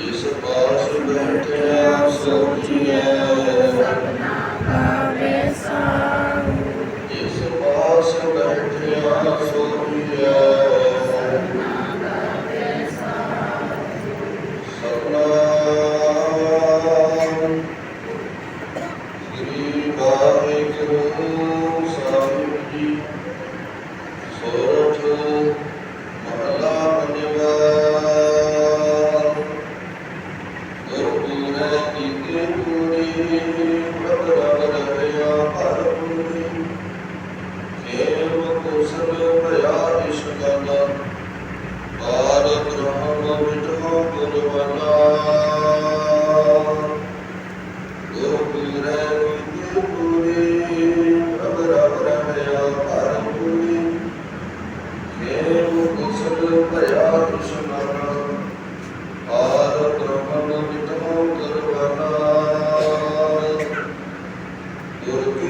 ਇਸ ਪਾਸ ਬੈਠਿਆ ਸੋਚੀਐ ਪੂਰੀ ਗੁਰ